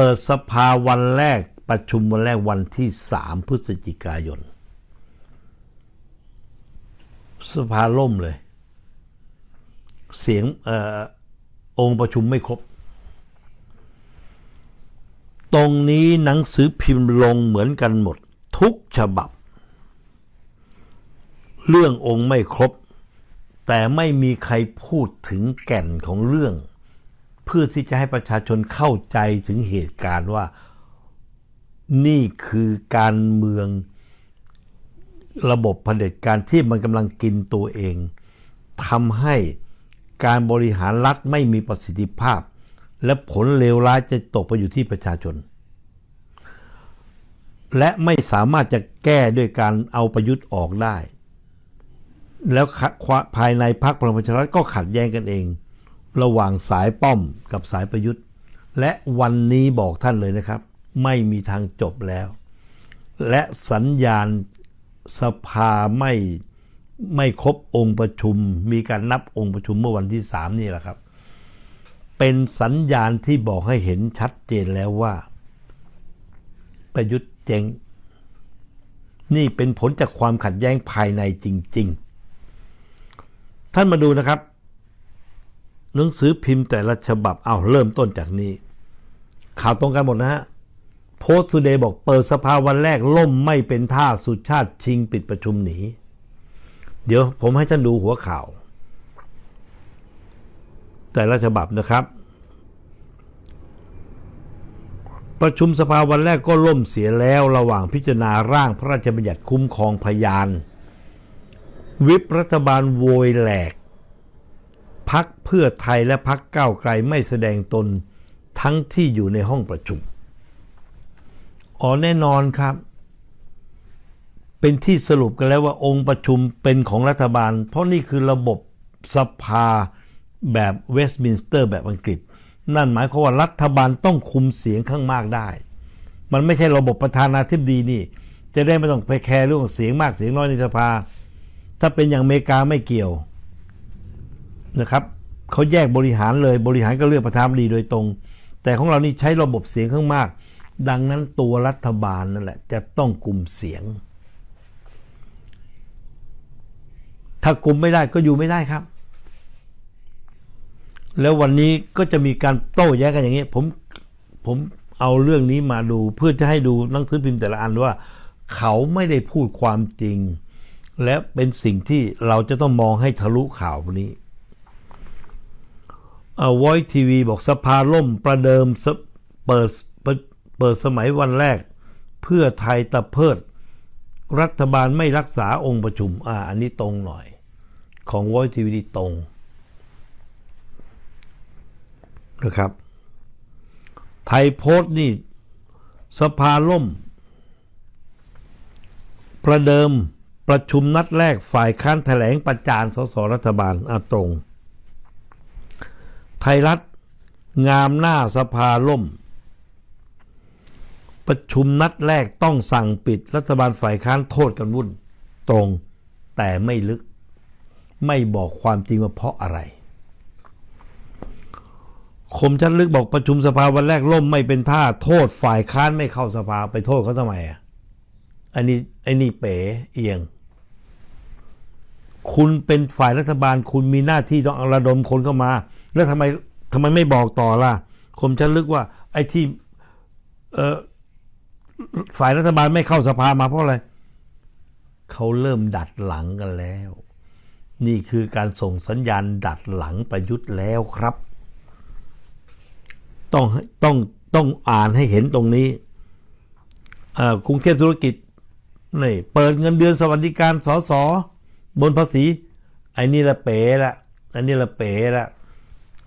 เปิดสภาวันแรกประชุมวันแรกวันที่3พฤศจิกายน สภาล่มเลย เสียงอองค์ประชุมไม่ครบ ตรงนี้หนังสือพิมพ์ลงเหมือนกันหมด ทุกฉบับ เรื่ององค์ไม่ครบ แต่ไม่มีใครพูดถึงแก่นของเรื่อง เพื่อที่จะให้ประชาชนเข้าใจถึงเหตุการณ์ว่านี่คือการเมืองระบบเผด็จการที่มันกำลังกินตัวเองทำให้การบริหารรัฐไม่มีประสิทธิภาพ และผลเลวร้ายจะตกไปอยู่ที่ประชาชน และไม่สามารถจะแก้ด้วยการเอาประยุทธ์ออกได้ แล้วภายในพรรคพลังประชารัฐก็ขัดแย้งกันเอง ระหว่างสายป้อมกับสายประยุทธ์ และวันนี้บอกท่านเลยนะครับ ไม่มีทางจบแล้ว และสัญญาณสภาไม่ไม่ครบองค์ประชุม มีการนับองค์ประชุมเมื่อวันที่สามนี่แหละครับ เป็นสัญญาณที่บอกให้เห็นชัดเจนแล้วว่า ประยุทธ์เจ๊งนี่เป็นผลจากความขัดแย้งภายในจริง ๆ ท่านมาดูนะครับ หนังสือพิมพ์แต่ละฉบับเอาเริ่มต้นจากนี้ ข่าวตรงกันหมดนะฮะโพสต์ทูเดย์บอกเปิดสภาวันแรกล่มไม่เป็นท่าสุชาติชิงปิดประชุมหนี เดี๋ยวผมให้ท่านดูหัวข่าว แต่ละฉบับนะครับ ประชุมสภาวันแรกก็ล่มเสียแล้วระหว่างพิจารณาร่างพระราชบัญญัติคุ้มครองพยาน วิปรัฐบาลโวยแหลก พักเพื่อไทยและพักก้าวไกลไม่แสดงตนทั้งที่อยู่ในห้องประชุม อ๋อแน่นอนครับ เป็นที่สรุปกันแล้วว่าองค์ประชุมเป็นของรัฐบาล เพราะนี่คือระบบสภาแบบเวสต์มินสเตอร์แบบอังกฤษ นั่นหมายความว่ารัฐบาลต้องคุมเสียงข้างมากได้ มันไม่ใช่ระบบประธานาธิบดีนี่ จะได้ไม่ต้องไปแคร์เรื่องเสียงมากเสียงน้อยในสภา ถ้าเป็นอย่างอเมริกาไม่เกี่ยว นะครับเขาแยกบริหารเลยบริหารก็เลือกประธานาธิบดีโดยตรง แต่ของเรานี่ใช้ระบบเสียงข้างมาก ดังนั้นตัวรัฐบาลนั่นแหละจะต้องกลุ่มเสียง ถ้ากลุ่มไม่ได้ก็อยู่ไม่ได้ครับ แล้ววันนี้ก็จะมีการโต้แย้งกันอย่างนี้ผมผมเอาเรื่องนี้มาดูเพื่อจะให้ดูหนังสือพิมพ์แต่ละอันว่า เขาไม่ได้พูดความจริง และเป็นสิ่งที่เราจะต้องมองให้ทะลุข่าวนี้ เอาไว้ทีวีบอกสภาล่มประเดิมเปิดเปิดสมัยวันแรก เพื่อไทยตะเพิด รัฐบาลไม่รักษาองค์ประชุม อ่า อันนี้ตรงหน่อย ของไว้ทีวีตรงนะครับ ไทยโพสต์นี่ สภาล่ม ประเดิมประชุมนัดแรกฝ่ายค้านแถลงประจานสสรัฐบาลอาตรง ไทยรัฐ งามหน้าสภาล่ม ประชุมนัดแรกต้องสั่งปิดรัฐบาลฝ่ายค้านโทษกันวุ่น ตรงแต่ไม่ลึก ไม่บอกความจริงว่าเพราะอะไรคมชัดลึกบอกประชุมสภาวันแรกล่มไม่เป็นท่า โทษฝ่ายค้านไม่เข้าสภาไปโทษเขาทำไมอะอันนี้ไอ้นี่เป๋เอียง คุณเป็นฝ่ายรัฐบาลคุณมีหน้าที่ต้องระดมคนเข้ามา แล้วทำไมทำไมไม่บอกต่อล่ะคมชัดลึกว่า ไอ้ที่เออฝ่ายรัฐบาลไม่เข้าสภามาเพราะอะไรเขาเริ่มดัดหลังกันแล้ว นี่คือการส่งสัญญาณดัดหลังประยุทธ์แล้วครับ ต้องต้องต้องอ่านให้เห็นตรงนี้กรุงเทพธุรกิจนี่เปิดเงินเดือนสวัสดิการสสบนภาษีไอ้นี่ละเป๋ละอันนี้ละเป๋ละ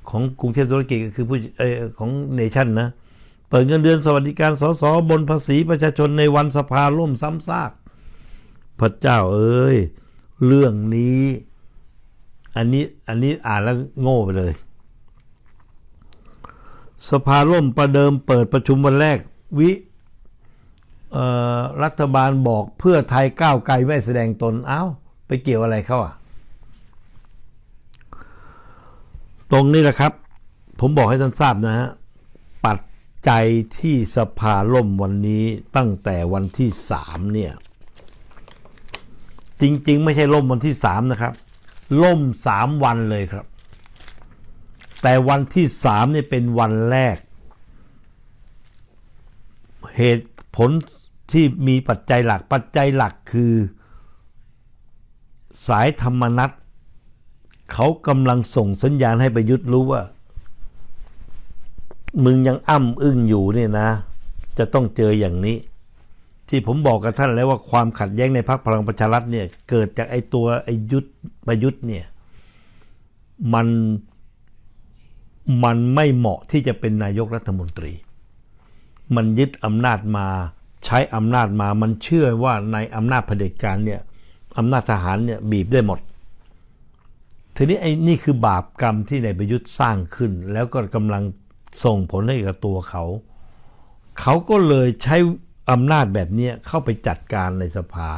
ของกรุงเทพธุรกิจก็คือผู้เออของเนชั่นนะ เปิดเงินเดือนสวัสดิการสสบนภาษีประชาชนในวันสภาล่มซ้ำซาก พระเจ้าเอ้ย เรื่องนี้ อันนี้อันนี้อ่านแล้วโง่ไปเลย สภาล่มประเดิมเปิดประชุมวันแรก วิรัฐบาลบอกเพื่อไทยก้าวไกลไม่แสดงตน เอา้า ไปเกี่ยวอะไรเขาอะ ตรงนี้แหละครับ ผมบอกให้ท่านทราบนะฮะปัจจัยที่สภาล่มวันนี้ตั้งแต่วันที่สามเนี่ยจริง ๆ ไม่ใช่ล่มวันที่สามนะครับ ล่มสามวันเลยครับ แต่วันที่สามเนี่ยเป็นวันแรก เหตุผลที่มีปัจจัยหลักปัจจัยหลักคือ สายธรรมนัต เขากำลังส่งสัญญาณให้ประยุทธ์รู้ว่า มึงยังอ้ำอึ้งอยู่เนี่ยนะ จะต้องเจออย่างนี้ ที่ผมบอกกับท่านแล้วว่าความขัดแย้งในพรรคพลังประชารัฐเนี่ย เกิดจากไอ้ตัวไอ้ยุทธประยุทธ์เนี่ย มันมันไม่เหมาะที่จะเป็นนายกรัฐมนตรี มันยึดอำนาจมาใช้อำนาจมา มันเชื่อว่าในอำนาจเผด็จการเนี่ยอำนาจทหารเนี่ยบีบได้หมด ทีนี้ไอ้นี่คือบาปกรรมที่นายประยุทธ์สร้างขึ้น แล้วก็กำลังส่งผลให้กับตัวเขา เขาก็เลยใช้อำนาจแบบนี้เข้าไปจัดการในสภา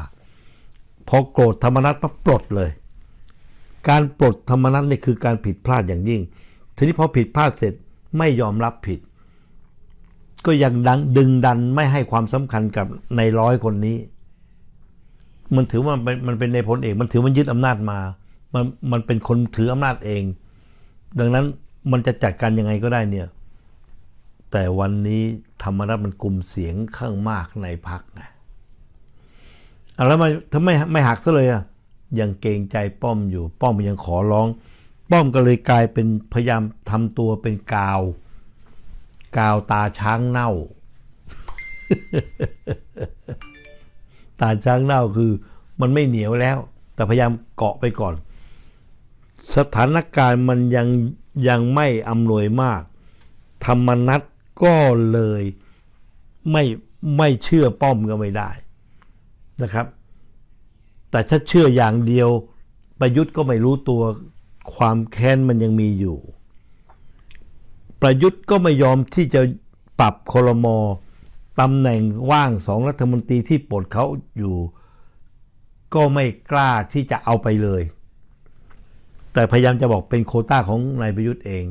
พอโกรธธรรมนัตปั๊บปลดเลย การปลดธรรมนัตนี่คือการผิดพลาดอย่างยิ่ง ทีนี้พอผิดพลาดเสร็จไม่ยอมรับผิด ก็ยังดังดึงดันไม่ให้ความสำคัญกับในร้อยคนนี้ มันถือว่ามันเป็นมันเป็นในพลเอก มันถือมันยึดอำนาจมา มันมันเป็นคนถืออำนาจเอง ดังนั้นมันจะจัดการยังไงก็ได้เนี่ย แต่วันนี้ธรรมนัตมันกลุ่มเสียงข้างมากในพักนะเอาแล้วทำไมทำไมไม่หักซะเลยอะยังเกรงใจป้อมอยู่ ป้อมยังขอร้อง ป้อมก็เลยกลายเป็นพยายามทำตัวเป็นกาว กาวตาช้างเน่า ตาช้างเน่าคือมันไม่เหนียวแล้ว แต่พยายามเกาะไปก่อน สถานการณ์มันยังยังไม่อำนวยมาก ธรรมนัตก็เลยไม่ไม่เชื่อป้อมก็ไม่ได้นะครับ แต่ถ้าเชื่ออย่างเดียวประยุทธ์ก็ไม่รู้ตัวความแค้นมันยังมีอยู่ ประยุทธ์ก็ไม่ยอมที่จะปรับคลมตำแหน่งว่างสองรัฐมนตรีที่ปลดเขาอยู่ ก็ไม่กล้าที่จะเอาไปเลย แต่พยายามจะบอกเป็นโคต้าของนายประยุทธ์เอง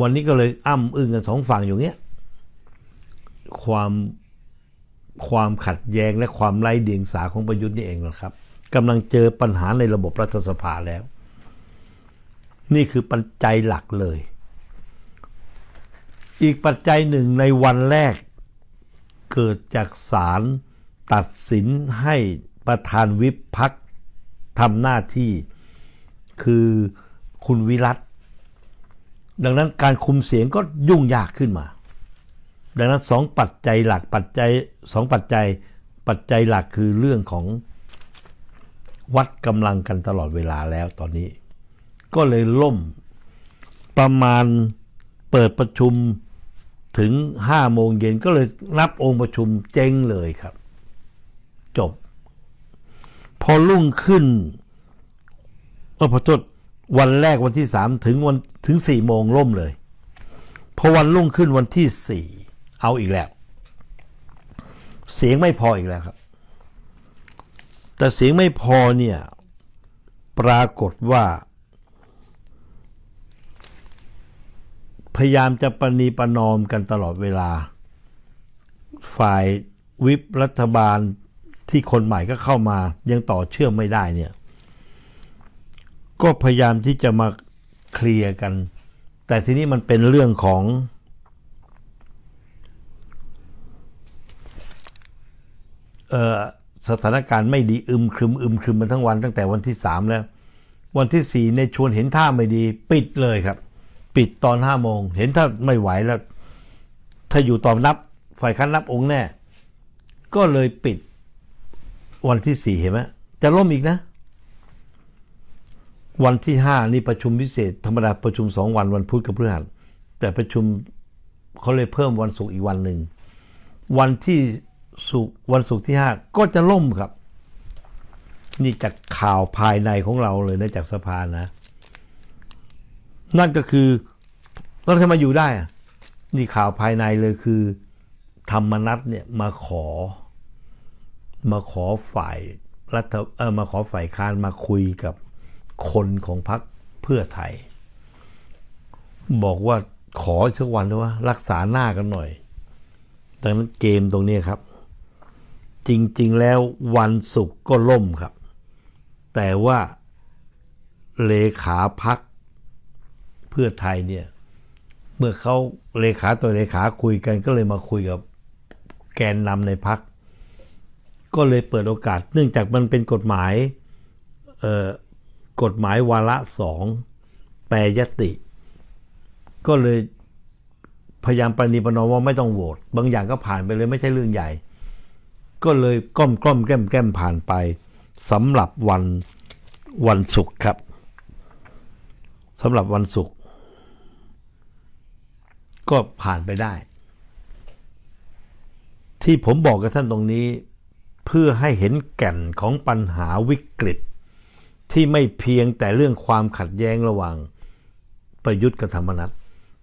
วันนี้ก็เลยอ้ำอึ้งกันสองฝั่งอยู่เงี้ยความความขัดแย้งและความไร้เดียงสาของประยุทธ์นี่เองนะครับกำลังเจอปัญหาในระบบรัฐสภาแล้ว นี่คือปัจจัยหลักเลย อีกปัจจัยหนึ่งในวันแรก เกิดจากศาลตัดสินให้ประธานวิปพักทำหน้าที่ คือคุณวิรัตดังนั้นการคุมเสียงก็ยุ่งยากขึ้นมา ดังนั้นสองปัจจัยหลักปัจจัยสองปัจจัยปัจจัยหลักคือเรื่องของวัดกำลังกันตลอดเวลาแล้วตอนนี้ ก็เลยล่มประมาณเปิดประชุมถึงห้าโมงเย็นก็เลยนับองค์ประชุมเจ๊งเลยครับ จบ พอรุ่งขึ้น เออพอโทษวันแรกวันที่สามถึงวันถึงสี่โมงล่มเลยพอวันรุ่งขึ้นวันที่สี่เอาอีกแล้ว เสียงไม่พออีกแล้วครับ แต่เสียงไม่พอเนี่ยปรากฏว่า พยายามจะประนีประนอมกันตลอดเวลา ฝ่ายวิปรัฐบาลที่คนใหม่ก็เข้ามายังต่อเชื่อมไม่ได้เนี่ย ก็พยายามที่จะมาเคลียร์กัน แต่ทีนี้มันเป็นเรื่องของ สถานการณ์ไม่ดีอึมครึมอึมครึมมาทั้งวันตั้งแต่วันที่สามแล้ว วันที่สี่ในชวนเห็นท่าไม่ดี ปิดเลยครับ ปิดตอนห้าโมง เห็นถ้าไม่ไหวแล้ว ถ้าอยู่ตอนับฝ่ายค้านนับองค์แน่ ก็เลยปิดวันที่สี่เห็นไหมจะล่มอีกนะ วันที่ห้านี่ประชุมพิเศษ ธรรมดาประชุมสองวันวันพุธกับพฤหัสแต่ประชุมเขาเลยเพิ่มวันศุกร์อีกวันหนึ่ง วันที่ศุกร์วันศุกร์ที่ห้าก็จะล่มครับ นี่จากข่าวภายในของเราเลยนะจากสภานะ นั่นก็คือแล้วทำไมอยู่ได้อะนี่ข่าวภายในเลยคือธรรมนัตเนี่ยมาขอ มาขอฝ่ายรัฐเออมาขอฝ่ายค้านมาคุยกับ คนของพรรคเพื่อไทย บอกว่าขอสักวันด้วยว่ารักษาหน้ากันหน่อย ดังนั้นเกมตรงนี้ครับ จริงๆแล้ววันศุกร์ก็ล่มครับ แต่ว่าเลขาพักเพื่อไทยเนี่ย เมื่อเขาเลขาตัวเลขาคุยกันก็เลยมาคุยกับแกนนำในพัก ก็เลยเปิดโอกาส เนื่องจากมันเป็นกฎหมายเอ่อ กฎหมายวาระสองแปรยติ ก็เลยพยายามประนีประนอมว่าไม่ต้องโหวตบางอย่างก็ผ่านไปเลยไม่ใช่เรื่องใหญ่ ก็เลยก้มก้อมแก้มแก้มผ่านไปสำหรับวันวันศุกร์ครับสำหรับวันศุกร์ก็ผ่านไปได้ ที่ผมบอกกับท่านตรงนี้ เพื่อให้เห็นแก่นของปัญหาวิกฤต ที่ไม่เพียงแต่เรื่องความขัดแย้งระหว่างประยุทธ์กับธรรมนัฐ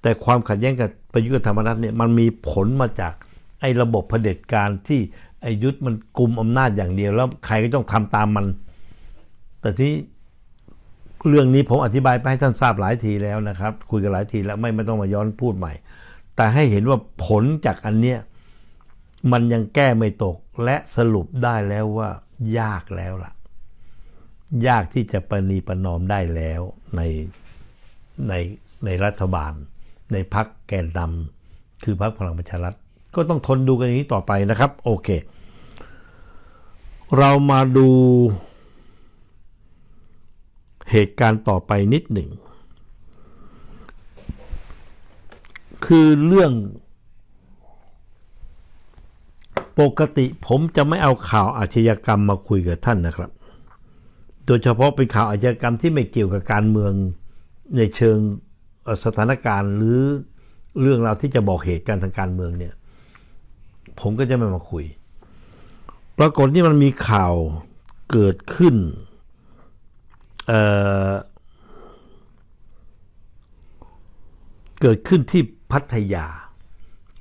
แต่ความขัดแย้งกับประยุทธ์กับธรรมนัฐเนี่ยมันมีผลมาจากไอ้ระบบเผด็จการที่ไอ้ยุทธมันกุมอำนาจอย่างเดียว แล้วใครก็ต้องทำตามมัน แต่ที่เรื่องนี้ผมอธิบายไปให้ท่านทราบหลายทีแล้วนะครับ คุยกันหลายทีแล้วไม่ไม่ต้องมาย้อนพูดใหม่ แต่ให้เห็นว่าผลจากอันเนี้ยมันยังแก้ไม่ตกและสรุปได้แล้วว่ายากแล้วล่ะ ยากที่จะประนีประนอมได้แล้วในในในรัฐบาล ในพักแกนนำคือพักพลังประชารัฐ ก็ต้องทนดูกันอย่างนี้ต่อไปนะครับ โอเค เรามาดูเหตุการณ์ต่อไปนิดหนึ่ง คือเรื่อง ปกติผมจะไม่เอาข่าวอาชญากรรมมาคุยกับท่านนะครับ โดยเฉพาะเป็นข่าวอาชญากรรมที่ไม่เกี่ยวกับการเมืองในเชิงสถานการณ์หรือเรื่องราวที่จะบอกเหตุการณ์ทางการเมืองเนี่ย ผมก็จะไม่มาคุย ปรากฏนี่มันมีข่าวเกิดขึ้นเเกิดขึ้นที่พัทยา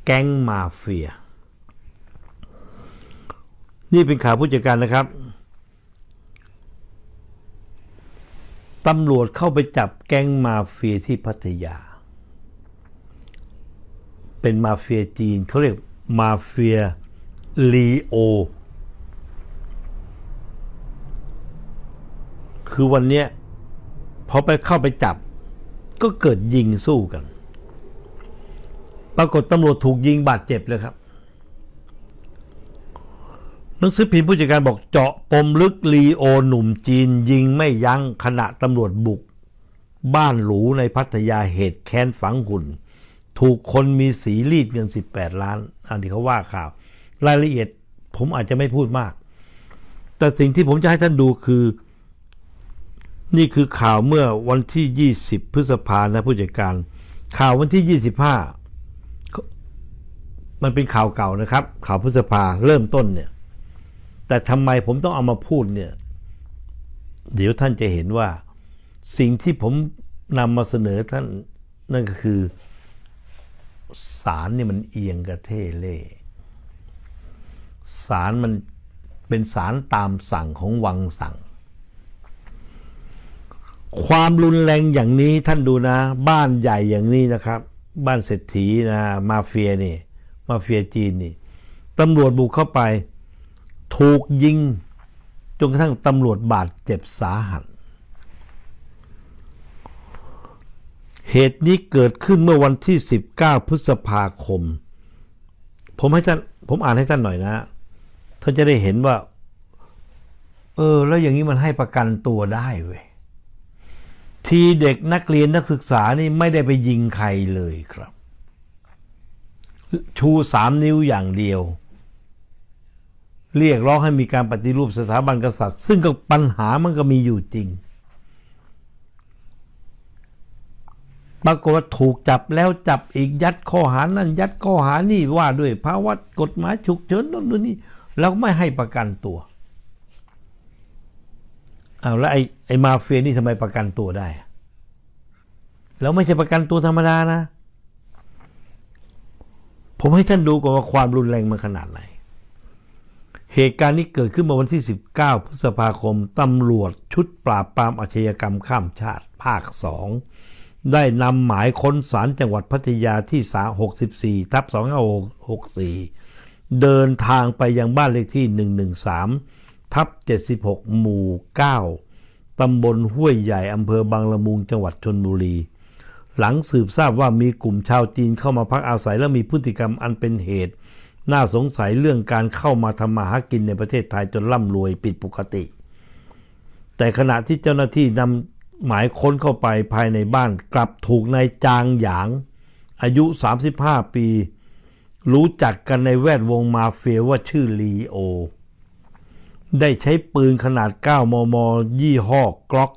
แก๊งมาเฟีย นี่เป็นข่าวผู้จัดการนะครับ ตำรวจเข้าไปจับแก๊งมาเฟียที่พัทยา เป็นมาเฟียจีนเขาเรียกมาเฟียลีโอ คือวันเนี้ยพอไปเข้าไปจับ ก็เกิดยิงสู้กัน ปรากฏตำรวจถูกยิงบาดเจ็บเลยครับ หนังสือพิมพ์ผู้จัดการบอกเจาะปมลึกลีโอหนุ่มจีนยิงไม่ยั้งขณะตำรวจบุก บ้านหรูในพัทยาเหตุแค้นฝังหุ่น ถูกคนมีสีรีดเงิน 18 ล้าน อันนี้เขาว่าข่าว รายละเอียดผมอาจจะไม่พูดมาก แต่สิ่งที่ผมจะให้ท่านดูคือ นี่คือข่าวเมื่อวันที่ 20 พฤษภานะผู้จัดการ ข่าววันที่ 25 มันเป็นข่าวเก่านะครับ ข่าวพฤษภาเริ่มต้นเนี่ย แต่ทำไมผมต้องเอามาพูดเนี่ย เดี๋ยวท่านจะเห็นว่าสิ่งที่ผมนำมาเสนอท่านนั่นก็คือสารนี่มันเอียงกระเทเล่สารมันเป็นสารตามสั่งของวังสั่ง ความรุนแรงอย่างนี้ท่านดูนะ บ้านใหญ่อย่างนี้นะครับ บ้านเศรษฐีนะมาเฟียนี่ มาเฟียจีนนี่ตำรวจบุกเข้าไป ถูกยิงจนกระทั่งตำรวจบาดเจ็บสาหัส เหตุนี้เกิดขึ้นเมื่อวันที่ 19 พฤษภาคม ผมให้ท่านผมอ่านให้ท่านหน่อยนะท่านจะได้เห็นว่า เออ แล้วอย่างนี้มันให้ประกันตัวได้เว้ยทีเด็กนักเรียนนักศึกษานี่ไม่ได้ไปยิงใครเลยครับ ชูสามนิ้วอย่างเดียว เรียกร้องให้มีการปฏิรูปสถาบันกษัตริย์ ซึ่งก็ปัญหามันก็มีอยู่จริง ปรากฏว่าถูกจับแล้วจับอีกยัดข้อหานั่นยัดข้อหานี่ว่าด้วยภาวะกฎหมายฉุกเฉินโน่นนู่นนี่แล้วไม่ให้ประกันตัวเอาแล้วไอ้ไอ้มาเฟียนี่ทำไมประกันตัวได้ แล้วไม่ใช่ประกันตัวธรรมดานะ ผมให้ท่านดูก่อนว่าความรุนแรงมันขนาดไหน เหตุการณ์นี้เกิดขึ้นเมื่อวันที่ 19 พฤษภาคม ตำรวจชุดปราบปรามอาชญากรรมข้ามชาติภาค 2 ได้นำหมายค้นศาลจังหวัดพัทยาที่สา64 ทับ2564 เดินทางไปยังบ้านเลขที่ 113 ทับ76 หมู่ 9 ตำบลห้วยใหญ่อำเภอบางละมุงจังหวัดชนบุรี หลังสืบทราบว่ามีกลุ่มชาวจีนเข้ามาพักอาศัยและมีพฤติกรรมอันเป็นเหตุ น่าสงสัยเรื่องการเข้ามาทำมาหากินในประเทศไทยจนร่ำรวยผิดปกติ แต่ขณะที่เจ้าหน้าที่นำหมายค้นเข้าไปภายในบ้านกลับถูกนายจางหยาง อายุ 35 ปี รู้จักกันในแวดวงมาเฟียว่าชื่อลีโอ ได้ใช้ปืนขนาด 9 มม ยี่ห้อกล็อก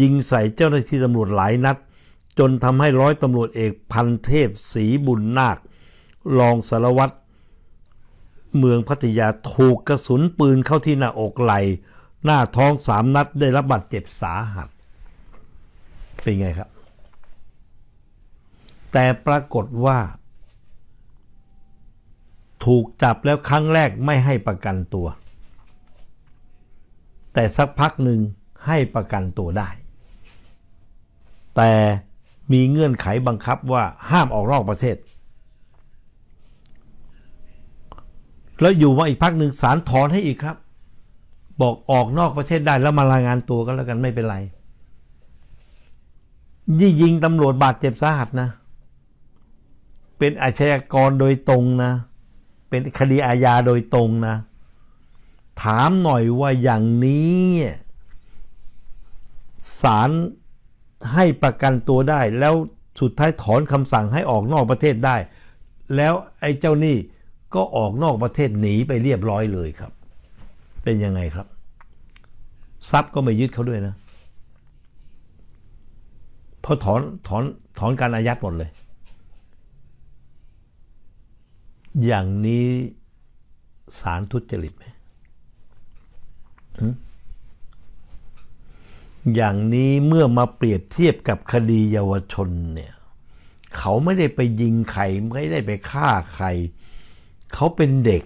ยิงใส่เจ้าหน้าที่ตำรวจหลายนัด จนทำให้ร้อยตำรวจเอกพันเทพศรีบุญนาครองสารวัตร เมืองพัทยาถูกกระสุนปืนเข้าที่หน้าอกไหล่หน้าท้องสามนัดได้รับบาดเจ็บสาหัส เป็นไงครับ แต่ปรากฏว่า ถูกจับแล้วครั้งแรกไม่ให้ประกันตัว แต่สักพักหนึ่งให้ประกันตัวได้ แต่มีเงื่อนไขบังคับว่าห้ามออกนอกประเทศ แล้วอยู่มาอีกพักหนึ่งศาลถอนให้อีกครับ บอกออกนอกประเทศได้แล้วมารายงานตัวกันแล้วกันไม่เป็นไรยี่ยิงตำรวจบาดเจ็บสาหัสนะ เป็นอาชญากรโดยตรงนะ เป็นคดีอาญาโดยตรงนะ ถามหน่อยว่าอย่างนี้ศาลให้ประกันตัวได้ แล้วสุดท้ายถอนคำสั่งให้ออกนอกประเทศได้ แล้วไอ้เจ้าหนี้ ก็ออกนอกประเทศหนีไปเรียบร้อยเลยครับ เป็นยังไงครับ ทรัพย์ก็ไม่ยึดเขาด้วยนะเพราะถอนถอนถอนการอายัดหมดเลย อย่างนี้สารทุจริตไหมอย่างนี้เมื่อมาเปรียบเทียบกับคดีเยาวชนเนี่ย เขาไม่ได้ไปยิงใคร ไม่ได้ไปฆ่าใคร เขาเป็นเด็ก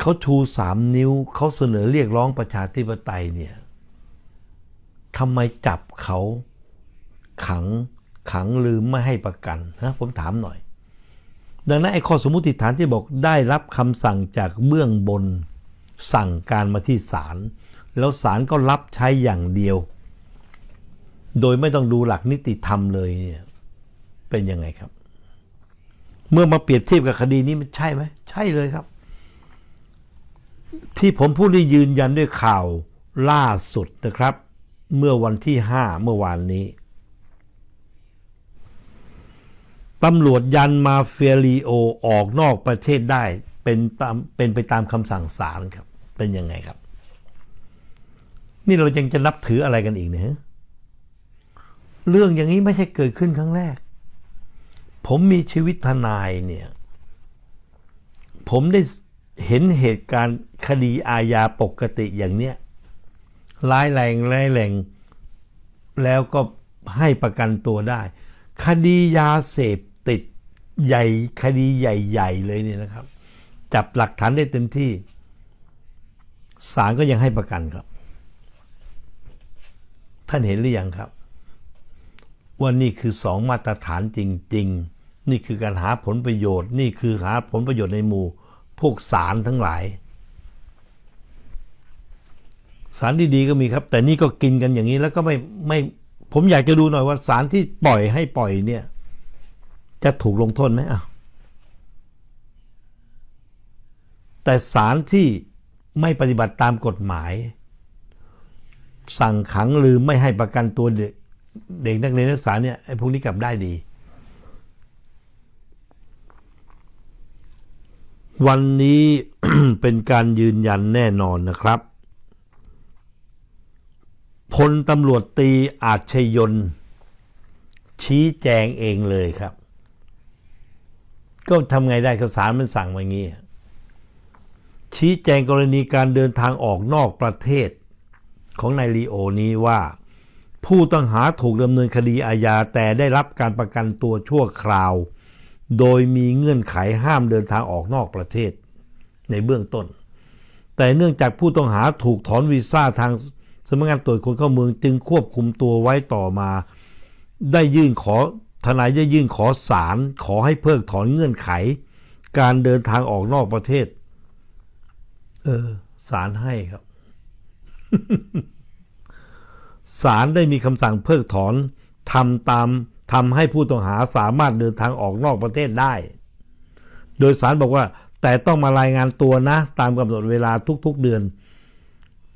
เขาชูสามนิ้ว เขาเสนอเรียกร้องประชาธิปไตยเนี่ยทำไมจับเขาขังขังลืมไม่ให้ประกันนะผมถามหน่อย ดังนั้นไอ้ข้อสมมติฐานที่บอกได้รับคำสั่งจากเบื้องบนสั่งการมาที่ศาลแล้วศาลก็รับใช้อย่างเดียว โดยไม่ต้องดูหลักนิติธรรมเลยเนี่ยเป็นยังไงครับ เมื่อมาเปรียบเทียบกับคดีนี้มันใช่ไหมใช่เลยครับ ที่ผมพูดนี่ยืนยันด้วยข่าวล่าสุดนะครับ เมื่อวันที่ 5 เมื่อวานนี้ตำรวจยันมาเฟียลีโอออกนอกประเทศได้เป็นตามเป็นไปตามคำสั่งศาลครับ เป็นยังไงครับ นี่เรายังจะนับถืออะไรกันอีกเนี่ยเรื่องอย่างนี้ไม่ใช่เกิดขึ้นครั้งแรก ผมมีชีวิตทนายเนี่ย ผมได้เห็นเหตุการณ์คดีอาญาปกติอย่างเนี้ยร้ายแรงร้ายแรงแล้วก็ให้ประกันตัวได้ คดียาเสพติดใหญ่คดีใหญ่ๆเลยเนี่ยนะครับ จับหลักฐานได้เต็มที่ศาลก็ยังให้ประกันครับ ท่านเห็นหรือยังครับ ว่านี่คือสองมาตรฐานจริง ๆ นี่คือการหาผลประโยชน์ นี่คือหาผลประโยชน์ในหมู่ พวกสารทั้งหลาย สารดีๆก็มีครับ แต่นี่ก็กินกันอย่างนี้แล้วก็ไม่ไม่ผมอยากจะดูหน่อยว่าสารที่ปล่อยให้ปล่อยเนี่ย จะถูกลงโทษไหมอะแต่สารที่ไม่ปฏิบัติตามกฎหมาย สั่งขังหรือไม่ให้ประกันตัว เด็กเด็กนักเรียนนักศึกษาเนี่ยไอ้พวกนี้กลับได้ดี วันนี้เป็นการยืนยันแน่นอนนะครับพลตำรวจตีอาชยน ชี้แจงเองเลยครับ ก็ทำไงได้ข้าสารมันสั่งมาอย่างนี้ ชี้แจงกรณีการเดินทางออกนอกประเทศของนายลีโอนี้ว่า ผู้ต้องหาถูกดำเนินคดีอาญาแต่ได้รับการประกันตัวชั่วคราว โดยมีเงื่อนไขห้ามเดินทางออกนอกประเทศ ในเบื้องต้น แต่เนื่องจากผู้ต้องหาถูกถอนวีซ่าทางสำนักงานตรวจคนเข้าเมืองจึงควบคุมตัวไว้ต่อมา ได้ยื่นขอทนายได้ยื่นขอศาลขอให้เพิกถอนเงื่อนไข การเดินทางออกนอกประเทศ เออศาลให้ครับ ศาลได้มีคำสั่งเพิกถอนทำตามทำให้ผู้ต้องหาสามารถเดินทางออกนอกประเทศได้ โดยศาลบอกว่าแต่ต้องมารายงานตัวนะ ตามกำหนดเวลาทุกๆเดือน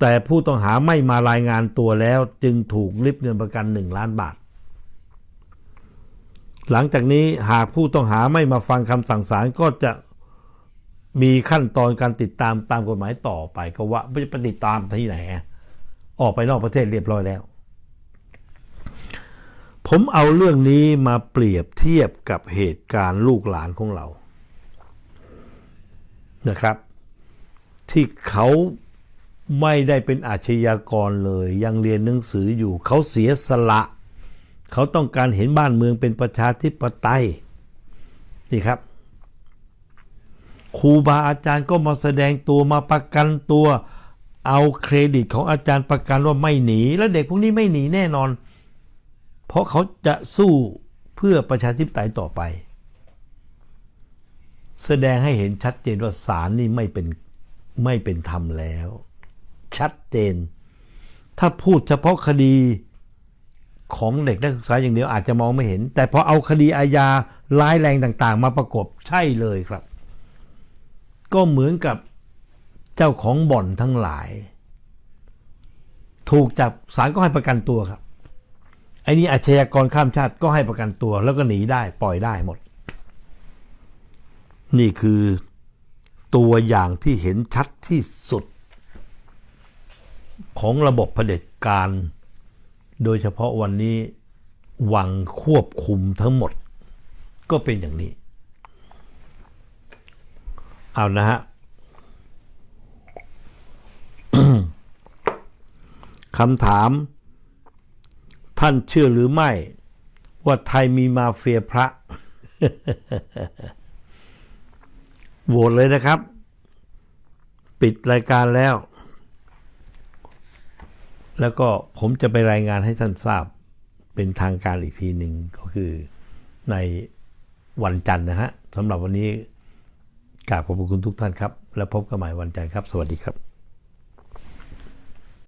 แต่ผู้ต้องหาไม่มารายงานตัวแล้วจึงถูกริบเงินประกันหนึ่งล้านบาท หลังจากนี้หากผู้ต้องหาไม่มาฟังคำสั่งศาลก็จะมีขั้นตอนการติดตามตามกฎหมายต่อไปก็ว่าไม่จะไปติดตามที่ไหน อออกไปนอกประเทศเรียบร้อยแล้ว ผมเอาเรื่องนี้มาเปรียบเทียบกับเหตุการณ์ลูกหลานของเรา นะครับ ที่เขาไม่ได้เป็นอาชญากรเลย ยังเรียนหนังสืออยู่ เขาเสียสละ เขาต้องการเห็นบ้านเมืองเป็นประชาธิปไตยนี่ครับครูบาอาจารย์ก็มาแสดงตัวมาประกันตัว เอาเครดิตของอาจารย์ประกันว่าไม่หนี แล้วเด็กพวกนี้ไม่หนีแน่นอน เพราะเขาจะสู้เพื่อประชาธิปไตยต่อไป แสดงให้เห็นชัดเจนว่าศาลนี่ไม่เป็นไม่เป็นธรรมแล้ว ชัดเจน ถ้าพูดเฉพาะคดีของเด็กนักศึกษาอย่างเดียวอาจจะมองไม่เห็น แต่พอเอาคดีอาญาร้ายแรงต่าง ๆ มาประกบใช่เลยครับ ก็เหมือนกับ เจ้าของบ่อนทั้งหลาย ถูกจับศาลก็ให้ประกันตัวครับไอ้นี่อาชญากรข้ามชาติก็ให้ประกันตัว แล้วก็หนีได้ปล่อยได้หมด นี่คือตัวอย่างที่เห็นชัดที่สุด ของระบบเผด็จการ โดยเฉพาะวันนี้วังควบคุมทั้งหมด ก็เป็นอย่างนี้ เอานะฮะ คำถาม ท่านเชื่อหรือไม่ ว่าไทยมีมาเฟียพระโหวตเลยนะครับ ปิดรายการแล้ว แล้วก็ผมจะไปรายงานให้ท่านทราบ เป็นทางการอีกทีหนึ่งก็คือในวันจันทร์นะฮะสำหรับวันนี้กราบขอบพระคุณทุกท่านครับ แล้วพบกันใหม่วันจันทร์ครับ สวัสดีครับ